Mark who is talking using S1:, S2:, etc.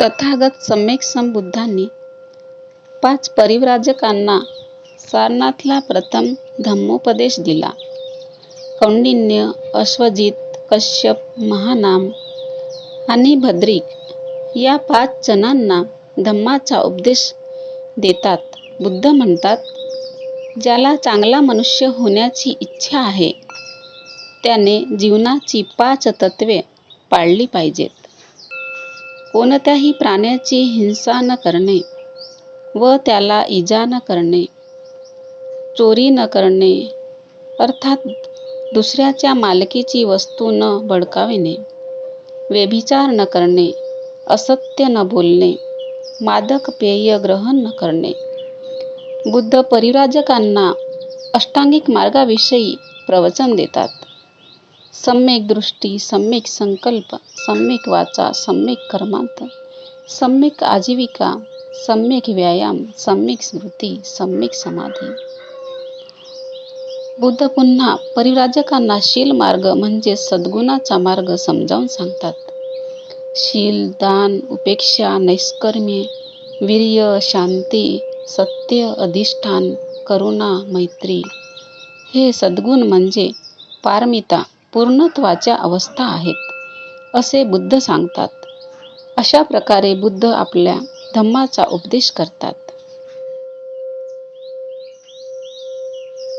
S1: तथागत सम्यक संबुद्धांनी पाच परिव्राजकांना सारनाथला प्रथम धम्मोपदेश दिला. कौंडिन्य, अश्वजित, कश्यप, महानाम आणि भद्रिक या पाच जणांना धम्माचा उपदेश देतात. बुद्ध म्हणतात, ज्याला चांगला मनुष्य होण्याची इच्छा आहे, त्याने जीवनाची पाच तत्त्वे पाळली पाहिजेत. कोणत्याही प्राण्याची हिंसा न करणे व त्याला इजा न करणे, चोरी न करणे अर्थात दुसऱ्याच्या मालकीची वस्तू न बळकाविणे, व्यभिचार न करणे, असत्य न बोलणे, मादक पेय ग्रहण न करणे. बुद्ध परिव्राजकांना अष्टांगिक मार्गाविषयी प्रवचन देतात. सम्यक दृष्टी, सम्यक संकल्प, सम्यक वाचा, सम्यक कर्मांत, सम्यक आजीविका, सम्यक व्यायाम, सम्यक स्मृती, सम्यक समाधी. बुद्ध पुन्हा परिव्राजकांना शील मार्ग म्हणजेच सद्गुणाचा मार्ग समजावून सांगतात. शील, दान, उपेक्षा, नैष्कर्म्य, वीर्य, शांती, सत्य, अधिष्ठान, करुणा, मैत्री हे सद्गुण म्हणजे पारमिता पूर्णत्वाच्या अवस्था आहेत, असे बुद्ध सांगतात. अशा प्रकारे बुद्ध आपल्या धम्माचा उपदेश करतात.